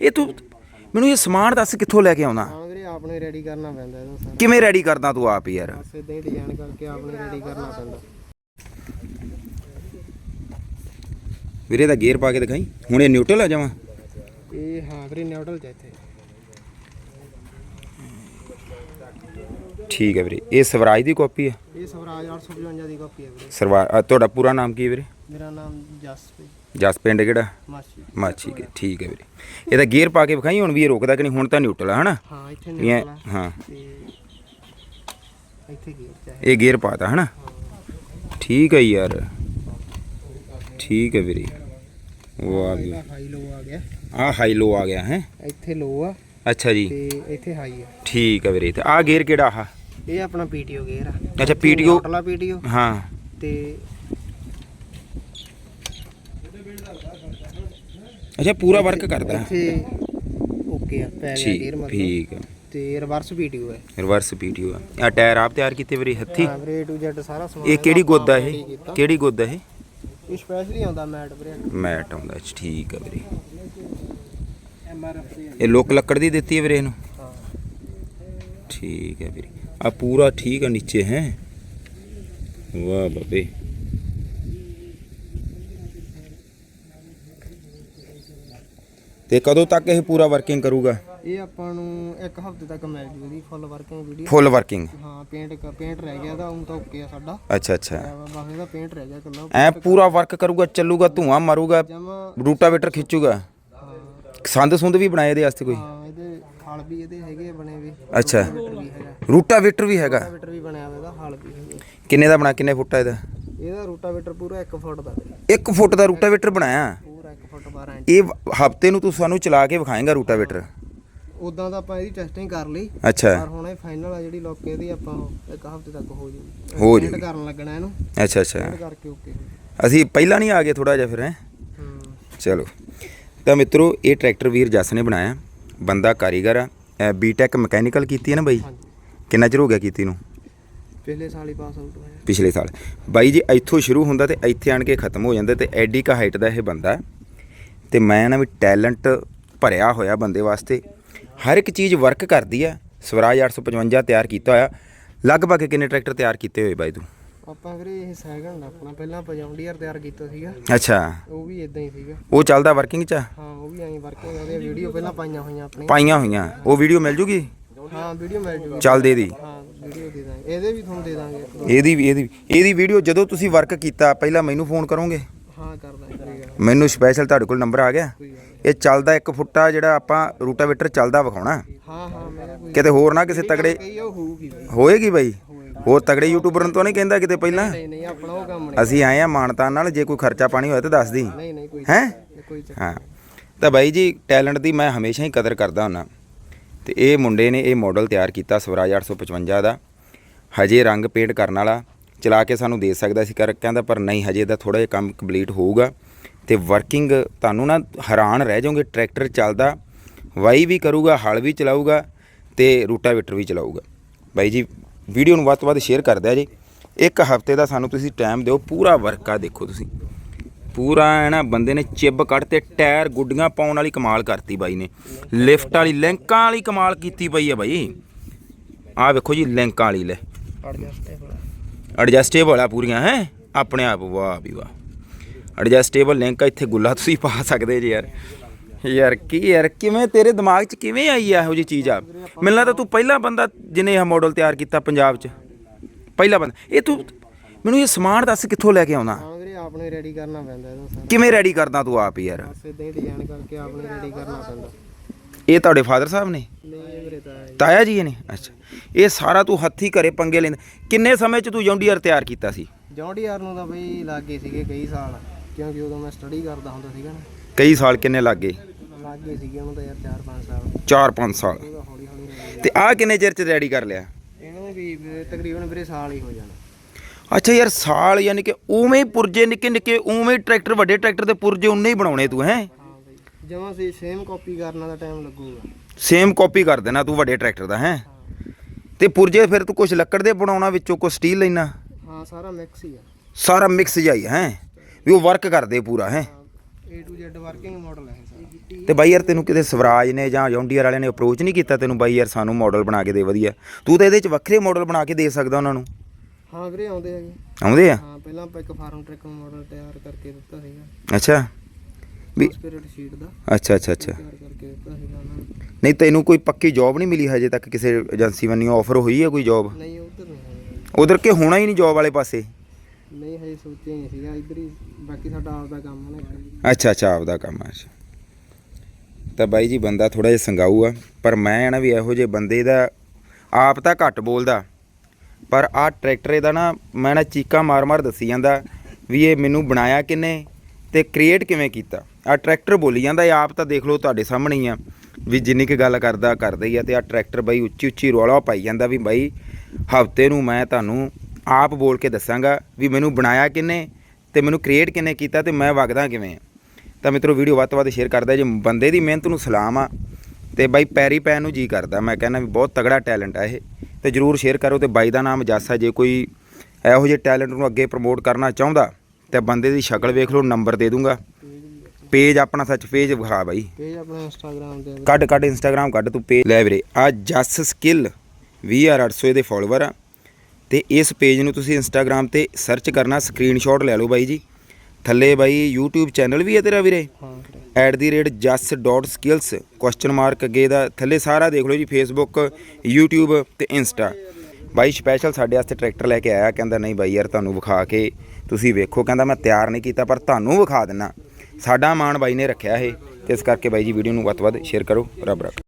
ਇਹ ਤੂੰ ਮੈਨੂੰ ਇਹ ਸਮਾਨ ਦੱਸ ਕਿੱਥੋਂ ਲੈ ਕੇ ਆਉਣਾ? ਹਾਂ ਵੀਰੇ ਆਪਣੇ ਰੈਡੀ ਕਰਨਾ ਪੈਂਦਾ ਇਹਦਾ ਸਾਰਾ। ਕਿਵੇਂ ਰੈਡੀ ਕਰਦਾ ਤੂੰ ਆਪ ਯਾਰ? ਬਸ ਇਦਾਂ ਹੀ ਡਿਜ਼ਾਈਨ ਕਰਕੇ ਆਪਣੇ ਰੈਡੀ ਕਰਨਾ ਪੈਂਦਾ। ਵੀਰੇ ਦਾ ਗੇਅਰ ਪਾ ਕੇ ਦਿਖਾਈ। ਹੁਣ ਇਹ ਨਿਊਟਰਲ ਆ ਜਾਵਾਂ? ਇਹ ਹਾਂ ਵੀਰੇ ਨਿਊਟਰਲ ਚ ਇੱਥੇ। ਠੀਕ ਹੈ ਵੀਰੇ। ਇਹ ਸਵਰਾਜ ਦੀ ਕਾਪੀ ਹੈ? ਇਹ ਸਵਰਾਜ 855 ਦੀ ਕਾਪੀ ਹੈ ਵੀਰੇ। ਸਰਵਾ ਤੁਹਾਡਾ ਪੂਰਾ ਨਾਮ ਕੀ ਹੈ ਵੀਰੇ? ਮੇਰਾ ਨਾਮ ਜਸਪ੍ਰੀਤ ਜਸ ਪਿੰਡ ਕਿਹੜਾ? ਮਾਸੀ ਮਾਛੀ ਕੇ ਠੀਕ ਹੈ ਵੀਰੇ। ਇਹਦਾ ਗੇਅਰ ਪਾ ਕੇ ਵਿਖਾਈ ਹੁਣ ਵੀ ਇਹ ਰੁਕਦਾ ਕਿ ਨਹੀਂ ਹੁਣ ਤਾਂ ਨਿਊਟਰਲ ਆ ਹਨਾ? ਹਾਂ ਇੱਥੇ ਇਹ ਨਿਊਟਰਲ ਆ। ਹਾਂ। ਤੇ ਇੱਥੇ ਹੈ। ਇਹ ਗੇਅਰ ਪਾਤਾ ਹਨਾ? ਠੀਕ ਹੈ ਯਾਰ। ਠੀਕ ਹੈ ਵੀਰੇ। ਵਾਹ ਵੀ ਹਾਈ ਲੋ ਆ ਗਿਆ। ਆ ਹਾਈ ਲੋ ਆ ਗਿਆ ਹੈ? ਇੱਥੇ ਲੋ ਆ। ਅੱਛਾ ਜੀ। ਤੇ ਇੱਥੇ ਹਾਈ ਆ। ਠੀਕ ਹੈ ਵੀਰੇ। ਤੇ ਆ ਗੇਅਰ ਕਿਹੜਾ ਆ ਇਹ ਆਪਣਾ ਪੀਟੀਓ ਗੇਅਰ ਆ। ਅੱਛਾ ਪੀਟੀਓ? ਨਿਊਟਰਲ ਆ ਪੀਟੀਓ। ਹਾਂ। ਤੇ ਅੱਛਾ ਪੂਰਾ ਵਰਕ ਕਰਦਾ। ਇੱਥੇ ਓਕੇ ਆ ਪੈ ਗਿਆ ਠੀਕ ਗੇਅਰ ਮਤਲਬ। ਠੀਕ ਹੈ ਤੇ ਰਿਵਰਸ ਪੀਟੀਓ ਹੈ। ਰਿਵਰਸ ਪੀਟੀਓ ਆ। ਆ ਟਾਇਰ ਆਪ ਤਿਆਰ ਕੀਤੇ ਵੀਰੇ ਹੱਥੀ? ਹਾਂ ਸਾਰਾ ਸਮਾਨ ਇਹ ਕਿਹੜੀ ਗੁੱਦ ਆ ਇਹ। ਕਿਹੜੀ ਗੁੱਦ ਆ ਇਹ? ਇਹ ਸਪੈਸ਼ਲੀ ਆਉਂਦਾ ਮੈਟ ਵੀਰੇ। ਮੈਟ ਆਉਂਦਾ ਅੱਛਾ, ਠੀਕ ਹੈ ਵੀਰੇ। ਐਮ ਆਰ ਐਫ ਦੀ। ਇਹ ਲੋਕ ਲੱਕੜ ਦੀ ਦਿੱਤੀ ਹੈ ਵੀਰੇ ਇਹਨੂੰ? ਹਾਂ। ਠੀਕ ਹੈ ਵੀਰੇ। ਆ ਪੂਰਾ ਠੀਕ ਹੈ ਨੀਚੇ ਹੈ। ਵਾਹ ਬਾਬੇ। ਤੇ ਕਦੋਂ ਤੱਕ ਇਹ ਪੂਰਾ ਵਰਕਿੰਗ ਕਰੂਗਾ? ਇਹ ਆਪਾਂ ਨੂੰ ਇੱਕ ਹਫ਼ਤੇ ਤੱਕ ਮਿਲ ਜੂ ਇਹਦੀ full working video full working ਹਾਂ ਪੇਂਟ ਪੇਂਟ ਰਹਿ ਗਿਆ ਤਾਂ ਉਹ ਤਾਂ ਓਕੇ ਆ ਸਾਡਾ। ਅੱਛਾ ਅੱਛਾ। ਬਸ ਇਹਦਾ ਪੇਂਟ ਰਹਿ ਗਿਆ ਕੱਲਾ ਐ ਪੂਰਾ ਵਰਕ ਕਰੂਗਾ ਚੱਲੂਗਾ ਧੂਆਂ ਮਾਰੂਗਾ ਰੂਟਾਵੇਟਰ ਖਿੱਚੂਗਾ। ਸੰਦ ਸੁੰਦ ਵੀ ਬਣਾਏ ਇਹਦੇ ਵਾਸਤੇ ਕੋਈ? ਹਾਂ ਇਹਦੇ ਹਲ ਵੀ ਇਹਦੇ ਹੈਗੇ ਬਣੇ ਵੀ। ਅੱਛਾ। ਰੂਟਾਵੇਟਰ ਵੀ ਹੈਗਾ। ਰੂਟਾਵੇਟਰ ਵੀ ਬਣਿਆ ਹੋਇਆ ਇਹਦਾ ਹਲ ਵੀ ਹੈਗਾ ਕਿੰਨੇ ਦਾ ਬਣਾ ਕਿੰਨੇ ਫੁੱਟ ਆ ਇਹਦਾ? ਇਹਦਾ ਰੂਟਾਵੇਟਰ ਪੂਰਾ 1 ਫੁੱਟ ਦਾ ਵੀਰੇ। 1 ਫੁੱਟ ਦਾ ਰੂਟਾਵੇਟਰ ਬਣਾਇਆ? ਪੂਰਾ 1 ਫੁੱਟ 12 ਇੰਚ। ਇਹ ਹਫ਼ਤੇ ਨੂੰ ਤੂੰ ਸਾਨੂੰ ਚਲਾ ਕੇ ਵਿਖਾਏਗਾ ਰੂਟਾਵੇਟਰ। ਉਦਾਂ ਤਾਂ ਆਪਾਂ ਇਹਦੀ ਟੈਸਟਿੰਗ ਕਰ ਲਈ। ਅੱਛਾ। ਪਰ ਹੁਣ ਇਹ ਫਾਈਨਲ ਆ ਜਿਹੜੀ ਲੋਕ ਇਹਦੀ ਆਪਾਂ ਇੱਕ ਹਫ਼ਤੇ ਤੱਕ ਹੋ ਜੂ। ਹੋ ਜੂਗੀ। ਕਰਨ ਲੱਗਣਾ ਇਹਨੂੰ। ਅੱਛਾ ਅੱਛਾ। ਕਰਕੇ ਓਕੇ ਅਸੀਂ ਪਹਿਲਾਂ ਨਹੀਂ ਆ ਗਏ ਥੋੜਾ ਜਿਹਾ ਫਿਰ ਹੈ? ਹੂੰ। ਚਲੋ। ਤਾਂ ਮਿੱਤਰੋ ਇਹ ਟਰੈਕਟਰ ਵੀਰ ਜੱਸ ਨੇ ਬਣਾਇਆ। ਬੰਦਾ ਕਾਰੀਗਰ ਆ। ਬੀਟੈਕ ਮਕੈਨੀਕਲ ਕੀਤੀ ਹੈ ਨਾ ਬਾਈ? ਹਾਂਜੀ। ਕਿੰਨਾ ਚਿਰ ਹੋ ਗਿਆ ਕੀਤੀ ਨੂੰ? ਪਹਿਲੇ ਸਾਲ ਹੀ ਪਾਸ ਆਊਟ ਹੋਇਆ। ਪਿਛਲੇ ਸਾਲ। ਬਾਈ ਜੀ ਇੱਥੋਂ ਸ਼ੁਰੂ ਹੁੰਦਾ ਤੇ ਇੱਥੇ ਆਣ ਕੇ ਖਤਮ ਹੋ ਜਾਂਦਾ ਤੇ ਐਡੀ ਕਾ ਹਾਈਟ ਦਾ ਇਹ ਬੰਦਾ। ਤੇ ਮੈਂ ਨਾ ਵੀ ਟੈਲੈਂਟ ਭਰਿਆ ਹੋਇਆ ਬੰਦੇ ਵਾਸਤੇ। ਹਰ ਇੱਕ ਚੀਜ਼ ਵਰਕ ਕਰਦੀ ਆ ਸਵਰਾਜ 855 ਤਿਆਰ ਕੀਤਾ ਹੋਇਆ। ਲਗਭਗ ਕਿੰਨੇ ਟਰੈਕਟਰ ਤਿਆਰ ਕੀਤੇ ਹੋਏ ਬਾਈ ਤੂੰ? ਆਪਾਂ ਵੀਰੇ ਇਹ ਸੈਕਿੰਡ ਆਪਣਾ। ਪਹਿਲਾਂ ਪਜਾਉਂਡੀਅਰ ਤਿਆਰ ਕੀਤਾ ਸੀਗਾ। ਅੱਛਾ। ਉਹ ਵੀ ਇਦਾਂ ਹੀ ਸੀਗਾ। ਉਹ ਚੱਲਦਾ ਵਰਕਿੰਗ ਚ? ਹਾਂ ਉਹ ਵੀ ਐਂ ਵਰਕਿੰਗ ਉਹਦੀਆਂ ਵੀਡੀਓ ਪਹਿਲਾਂ ਪਾਈਆਂ ਹੋਈਆਂ ਆਪਣੀ ਪਾਈਆਂ ਹੋਈਆਂ। ਉਹ ਵੀਡੀਓ ਮਿਲ ਜੂਗੀ? ਹਾਂ ਵੀਡੀਓ ਮਿਲ ਜੂਗੀ ਚੱਲਦੇ ਦੀ ਹਾਂ ਵੀਡੀਓ ਦੇ ਦਾਂਗੇ। ਇਹਦੇ ਵੀ ਤੁਹਾਨੂੰ ਦੇ ਦਾਂਗੇ ਦੋ। ਇਹਦੀ ਵੀ ਇਹਦੀ ਵੀ- ਇਹਦੀ ਵੀਡੀਓ ਜਦੋਂ ਤੁਸੀਂ ਵਰਕ ਕੀਤਾ ਪਹਿਲਾਂ ਮੈਨੂੰ ਫੋਨ ਕਰੋਗੇ? ਹਾਂ ਕਰ ਦਾਂਗੇ ਕੋਈ ਗੱਲ ਮੈਨੂੰ ਸਪੈਸ਼ਲ ਤੁਹਾਡੇ ਕੋਲ ਨੰਬਰ ਆ ਗਿਆ। ਕੋਈ ਗੱਲ ਨੀ। ਇਹ ਚੱਲਦਾ ਇੱਕ ਫੁੱਟਾ ਜਿਹੜਾ ਆਪਾਂ ਰੂਟਾਵੇਟਰ ਚੱਲਦਾ ਵਿਖਾਉਣਾ। ਹਾਂ ਹਾਂ ਮੈਂ ਕੋਈ ਕਿਤੇ ਹੋਰ ਨਾ ਕਿਸੇ ਤਗੜੇ ਕਹੀ ਉਹ ਹੋਊਗੀ ਬਈ। ਹੋਏਗੀ ਬਾਈ। ਹੋਰ ਤਗੜੇ ਯੂਟਿਊਬਰ ਨੂੰ ਤਾਂ ਨਹੀਂ ਕਹਿੰਦਾ ਕਿਤੇ ਪਹਿਲਾਂ? ਨਹੀਂ ਨਹੀਂ ਆਪਣਾ ਉਹ ਕੰਮ ਨਹੀਂ। ਅਸੀਂ ਆਏ ਆ ਮਾਨਤਾਨ ਨਾਲ ਜੇ ਕੋਈ ਖਰਚਾ ਪਾਣੀ ਹੋਇਆ ਤਾਂ ਦੱਸ ਦੀ ਨਹੀਂ ਨਹੀਂ ਕੋਈ ਹੈਂ? ਇਹ ਕੋਈ ਚੱਕਰ ਹਾਂ। ਤਾਂ ਬਾਈ ਜੀ ਟੈਲੈਂਟ ਦੀ ਮੈਂ ਹਮੇਸ਼ਾ ਹੀ ਕਦਰ ਕਰਦਾ ਹੁੰਨਾ। ਤੇ ਇਹ ਮੁੰਡੇ ਨੇ ਇਹ ਮਾਡਲ ਤਿਆਰ ਕੀਤਾ ਸਵਰਾਜ 855 ਦਾ। ਹਜੇ ਰੰਗ ਪੇਂਟ ਕਰਨ ਵਾਲਾ, ਚਲਾ ਕੇ ਸਾਨੂੰ ਦੇ ਸਕਦਾ ਸੀ ਕਰ ਕਹਿੰਦਾ ਪਰ ਨਹੀਂ, ਹਜੇ ਦਾ ਥੋੜਾ ਜਿਹਾ ਕੰਮ ਕੰਪਲੀਟ ਹੋਊਗਾ। ਤੇ ਵਰਕਿੰਗ ਤੁਹਾਨੂੰ ਨਾ ਹੈਰਾਨ ਰਹਿ ਜਾਓਗੇ ਟਰੈਕਟਰ ਚੱਲਦਾ, ਵਾਈ ਵੀ ਕਰੂਗਾ, ਹਲ ਵੀ ਚਲਾਊਗਾ ਤੇ ਰੂਟਾਵੇਟਰ ਵੀ ਚਲਾਊਗਾ। ਬਾਈ ਜੀ ਵੀਡੀਓ ਨੂੰ ਵੱਧ ਤੋਂ ਵੱਧ ਸ਼ੇਅਰ ਕਰ ਦਿਆ ਜੀ। ਇੱਕ ਹਫ਼ਤੇ ਦਾ ਸਾਨੂੰ ਤੁਸੀਂ ਟਾਈਮ ਦਿਓ, ਪੂਰਾ ਵਰਕ ਆ ਦੇਖੋ ਤੁਸੀਂ। ਪੂਰਾ ਹੈ ਨਾ ਬੰਦੇ ਨੇ ਚਿੱਬ ਕੱਢ ਤੇ ਟਾਇਰ ਗੁੱਡੀਆਂ ਪਾਉਣ ਵਾਲੀ ਕਮਾਲ ਕਰਤੀ ਬਾਈ ਨੇ। ਲਿਫਟ ਵਾਲੀ, ਲਿੰਕਾਂ ਵਾਲੀ ਕਮਾਲ ਕੀਤੀ ਪਈ ਹੈ ਬਾਈ। ਆਹ ਵੇਖੋ ਜੀ, ਲਿੰਕਾਂ ਵਾਲੀ ਲੈ। ਅੜ ਐਡਜਸਟੇਬਲ ਆ ਪੂਰੀਆਂ, ਹੈ? ਆਪਣੇ ਆਪ, ਵਾਹ ਵੀ ਵਾਹ। ਐਡਜਸਟੇਬਲ ਲਿੰਕ ਇੱਥੇ ਗੁੱਲਾ ਤੁਸੀਂ ਪਾ ਸਕਦੇ ਜੀ ਯਾਰ। ਯਾਰ ਕੀ ਯਾਰ, ਕਿਵੇਂ ਤੇਰੇ ਦਿਮਾਗ 'ਚ ਕਿਵੇਂ ਆਈ ਆ ਇਹੋ ਜੀ ਚੀਜ਼ ਆ? ਮੈਨੂੰ ਲੱਗਦਾ ਤੂੰ ਪਹਿਲਾ ਬੰਦਾ ਜਿਹਨੇ ਇਹ ਮਾਡਲ ਤਿਆਰ ਕੀਤਾ ਪੰਜਾਬ 'ਚ। ਪਹਿਲਾ ਬੰਦਾ। ਇਹ ਤੂੰ, ਮੈਨੂੰ ਇਹ ਸਮਾਨ ਦੱਸ ਕਿੱਥੋਂ ਲੈ ਕੇ ਆਉਣਾ? ਹਾਂ ਵੀਰੇ ਆਪਣੇ ਰੈਡੀ ਕਰਨਾ ਪੈਂਦਾ ਇਹਦਾ ਸਾਰਾ। ਕਿਵੇਂ ਰੈਡੀ ਕਰਦਾ ਤੂੰ ਆਪ ਯਾਰ? ਬਸ ਇਦਾਂ ਹੀ ਡਿਜ਼ਾਈਨ ਕਰਕੇ ਆਪਣੇ ਰੈਡੀ ਕਰਨਾ ਪੈਂਦਾ। ਇਹ ਤੁਹਾਡੇ ਫਾਦਰ ਸਾਹਿਬ ਨੇ? ਨਹੀਂ ਇਹ ਵੀਰੇ ਤਾਂ ਹੈ। ਤਾਇਆ ਜੀ ਨੇ? ਅੱਛਾ। ਇਹ ਸਾਰਾ ਤੂੰ ਹੱਥੀ ਘਰੇ ਪੰਗੇ ਲੈਂਦਾ। ਕਿੰਨੇ ਸਮੇਂ 'ਚ ਤੂੰ ਜੌਂਡੀਅਰ ਤਿਆਰ ਕੀਤਾ ਸੀ? ਜੌਂਡੀਆਰ ਨੂੰ ਤਾਂ ਬਈ ਲੱਗੇ ਸੀਗੇ ਕਈ ਸਾਲ। ਕਿਉਂਕਿ ਉਦੋਂ ਮੈਂ ਸਟੱਡੀ ਕਰਦਾ ਹੁੰਦਾ ਸੀਗਾ ਨਾ। ਕਈ ਸਾਲ ਕਿੰਨੇ ਲੱਗੇ? ਲੱਗੇ ਸੀਗੇ ਉਹਨੂੰ ਤਾਂ ਯਾਰ 4-5 ਸਾਲ। 4-5 ਸਾਲ। ਉਹਦਾ ਹੌਲੀ ਹੌਲੀ ready ਤੇ ਆਹ ਕਿੰਨੇ ਚਿਰ 'ਚ ਰੈਡੀ ਕਰ ਲਿਆ? ਇਹਨੂੰ ਵੀ ਤਕਰੀਬਨ ਵੀਰੇ ਸਾਲ ਹੀ ਹੋ ਜਾਣਾ। ਅੱਛਾ ਯਾਰ ਸਾਲ ਯਾਨੀ ਕਿ ਉਵੇਂ ਹੀ ਪੁਰਜੇ ਨਿੱਕੇ ਨਿੱਕੇ ਉਵੇਂ ਹੀ ਟਰੈਕਟਰ ਵੱਡੇ ਟਰੈਕਟਰ ਦੇ ਪੁਰਜੇ ਉਨੇ ਹੀ ਬਣਾਉਣੇ ਤੂੰ ਹੈ? ਜਮਾਂ ਸੀ ਸੇਮ ਕਾਪੀ ਕਰਨਾ ਦਾ ਟਾਈਮ ਲੱਗੂਗਾ। ਸੇਮ ਕਾਪੀ ਕਰ ਦੇਣਾ ਤੂੰ ਵੱਡੇ ਟਰੈਕਟਰ ਦਾ ਹੈ? ਤੇ ਪੁਰਜੇ ਫਿਰ ਤੂੰ ਕੁਝ ਲੱਕੜ ਦੇ ਬਣਾਉਣਾ ਵਿੱਚੋਂ ਕੁਝ ਸਟੀਲ ਲੈਣਾ? ਹਾਂ ਸਾਰਾ ਮਿਕਸ ਹੀ ਆ। ਸਾਰਾ ਮਿਕਸ ਜਾਈ ਹੈ ਵੀ ਉਹ ਵਰਕ ਕਰਦੇ ਪੂਰਾ ਹੈ? A to Z working model ਹੈ ਇਹ ਤੇ ਬਾਈ ਯਾਰ ਤੈਨੂੰ ਕਿਤੇ ਸਵਰਾਜ ਨੇ ਜਾਂ ਜੌਂਡੀਅਰ ਵਾਲਿਆਂ ਨੇ ਅਪਰੋਚ ਨਹੀਂ ਕੀਤਾ ਤੈਨੂੰ ਬਾਈ ਯਾਰ ਸਾਨੂੰ ਮਾਡਲ ਬਣਾ ਕੇ ਦੇ ਵਧੀਆ। ਤੂੰ ਤਾਂ ਇਹਦੇ ਚ ਵੱਖਰੇ ਮਾਡਲ ਬਣਾ ਕੇ ਦੇ ਸਕਦਾ ਉਹਨਾਂ ਨੂੰ। ਸਾਰਾ ਹਾਂ ਵੀਰੇ ਆਉਂਦੇ ਹੈਗੇ। ਆਉਂਦੇ ਆ? ਹਾਂ ਪਹਿਲਾਂ ਆਪਾਂ ਇੱਕ ਫਾਰਮ ਟਰੈਕ ਮਾਡਲ ਤਿਆਰ ਕਰਕੇ ਦਿੱਤਾ ਸੀਗਾ। ਅੱਛਾ। ਵੀ ਸਪਿਰਿਟ ਸ਼ੀਟ ਦਾ। ਅੱਛਾ ਅੱਛਾ ਅੱਛਾ। ਤਿਆਰ ਕਰਕੇ ਦਿੱਤਾ ਸੀਗਾ ਉਹਨਾਂ ਨੂੰ। ਨਹੀਂ ਤੈਨੂੰ ਕੋਈ ਪੱਕੀ ਜੌਬ ਨਹੀਂ ਮਿਲੀ ਹਜੇ ਤੱਕ ਕਿਸੇ ਏਜੰਸੀ ਵੱਲੋਂ? ਆਫਰ ਹੋਈ ਹੈ ਕੋਈ ਜੌਬ ਨਹੀਂ ਉਧਰ ਨਹੀਂ ਹੈਗਾ ਉਧਰ ਕਿ ਹੋਣਾ ਹੀ ਨਹੀਂ ਜੌਬ ਵਾਲੇ ਪਾਸੇ? ਨਹੀਂ ਹਜੇ ਸੋਚਿਆ ਹੀ ਨਹੀਂ ਸੀਗਾ। ਇੱਧਰ ਹੀ ਬਾਕੀ ਸਾਡਾ ਆਪਦਾ ਕੰਮ ਹੈ ਨਾ ਇੱਕ। ਅੱਛਾ ਅੱਛਾ ਆਪਦਾ ਕੰਮ ਆ ਅੱਛਾ। ਤਾਂ ਬਾਈ ਜੀ ਬੰਦਾ ਥੋੜਾ ਜਿਹਾ ਸੰਗਾਊ ਆ। ਪਰ ਮੈਂ ਨਾ ਵੀ ਇਹੋ ਜਿਹੇ ਬੰਦੇ ਦਾ ਆਪ ਤਾਂ ਘੱਟ ਬੋਲਦਾ। ਪਰ ਆਹ ਟਰੈਕਟਰ ਇਹਦਾ ਨਾ ਮੈਂ ਨਾ ਚੀਕਾਂ ਮਾਰ-ਮਾਰ ਦੱਸੀ ਜਾਂਦਾ ਵੀ ਇਹ ਮੈਨੂੰ ਬਣਾਇਆ ਕਿਨੇ ਤੇ ਕ੍ਰੀਏਟ ਕਿਵੇਂ ਕੀਤਾ। ਆ ਟਰੈਕਟਰ ਬੋਲੀ ਜਾਂਦਾ, ਇਹ ਆਪ ਤਾਂ ਦੇਖ ਲਓ ਤੁਹਾਡੇ ਸਾਹਮਣੇ ਹੀ ਆ ਵੀ ਜਿੰਨੀ ਕੁ ਗੱਲ ਕਰਦਾ ਕਰਦਾ ਹੀ ਆ ਤੇ ਆ ਟਰੈਕਟਰ ਬਾਈ ਉੱਚੀ ਉੱਚੀ ਰੌਲਾ ਪਾਈ ਜਾਂਦਾ ਵੀ ਬਾਈ ਹਫ਼ਤੇ ਨੂੰ ਮੈਂ ਤੁਹਾਨੂੰ ਆਪ ਬੋਲ ਕੇ ਦੱਸਾਂਗਾ ਵੀ ਮੈਨੂੰ ਬਣਾਇਆ ਕਿਨੇ ਤੇ ਮੈਨੂੰ ਕ੍ਰੀਏਟ ਕਿਨੇ ਕੀਤਾ ਤੇ ਮੈਂ ਵਗਦਾ ਕਿਵੇਂ ਆ। ਤਾਂ ਮਿੱਤਰੋ ਵੀਡੀਓ ਵੱਧ ਤੋਂ ਵੱਧ ਸ਼ੇਅਰ ਕਰਦਾ ਜੇ ਬੰਦੇ ਦੀ ਮਿਹਨਤ ਨੂੰ ਸਲਾਮ ਆ। ਤੇ ਬਾਈ ਪੈਰੀ ਪੈਨ ਨੂੰ ਜੀ ਕਰਦਾ। ਮੈਂ ਕਹਿੰਦਾ ਵੀ ਬਹੁਤ ਤਗੜਾ ਟੈਲੈਂਟ ਆ ਇਹ। ਤੇ ਜਰੂਰ ਸ਼ੇਅਰ ਕਰੋ ਤੇ ਬਾਈ ਦਾ ਨਾਮ ਜਾਸਾ ਜੇ ਕੋਈ ਇਹੋ ਜਿਹੇ ਟੈਲੈਂਟ ਨੂੰ ਅੱਗੇ ਪ੍ਰਮੋਟ ਕਰਨਾ ਚਾਹੁੰਦਾ ਤੇ ਬੰਦੇ ਦੀ ਸ਼ਕਲ ਵੇਖ ਲਓ ਨੰਬਰ ਦੇ ਦੂੰਗਾ। ਪੇਜ ਆਪਣਾ ਸੱਚ ਪੇਜ ਵਿਖਾ ਬਾਈ। ਪੇਜ ਆਪਣਾ ਇੰਸਟਾਗ੍ਰam ਤੇ। ਕੱਢ ਕੱਢ ਇੰਸਟਾਗ੍ਰam ਕੱਢ ਤੂੰ ਪੇਜ ਲੈ ਵੀਰੇ ਆ ਜਸ ਸਕਿੱਲ 20800 ਇਹਦੇ ਫਾਲੋਅਰ ਆ। ਤੇ ਇਸ ਪੇਜ ਨੂੰ ਤੁਸੀਂ ਇੰਸਟਾਗ੍ਰam ਤੇ ਸਰਚ ਕਰਨਾ ਸਕਰੀਨਸ਼ਾਟ ਲੈ ਲਓ ਬਾਈ ਜੀ। ਥੱਲੇ ਬਾਈ YouTube ਚੈਨਲ ਵੀ ਹੈ ਤੇਰਾ ਵੀਰੇ। ਐਟ ਦੀ ਰੇਟ ਹਾਂ ਵੀਰੇ @jus.skills ਕੁਐਸਚਨ ਮਾਰਕ ਅੱਗੇ ਦਾ, ਥੱਲੇ ਸਾਰਾ ਦੇਖ ਲਓ ਜੀ ਫੇਸਬੁੱਕ YouTube ਤੇ ਇੰਸਟਾ ਬਾਈ ਸਪੈਸ਼ਲ ਸਾਡੇ ਵਾਸਤੇ ਟਰੈਕਟਰ ਲੈ ਕੇ ਆਇਆ, ਕਹਿੰਦਾ ਨਹੀਂ ਬਾਈ ਯਾਰ ਤੁਹਾਨੂੰ ਵਿਖਾ ਕੇ ਤੁਸੀਂ ਵੇਖੋ, ਕਹਿੰਦਾ ਮੈਂ ਤਿਆਰ ਨਹੀਂ ਕੀਤਾ, ਪਰ ਤੁਹਾਨੂੰ ਵਿਖਾ ਦਿੰਨਾ। ਸਾਡਾ ਮਾਣ ਬਾਈ ਨੇ ਰੱਖਿਆ ਇਹ ਤੇ ਇਸ ਕਰਕੇ ਬਾਈ ਜੀ ਵੀਡੀਓ ਨੂੰ ਵੱਧ ਤੋਂ ਵੱਧ ਸ਼ੇਅਰ ਕਰੋ, ਰੱਬ ਰੱਖ।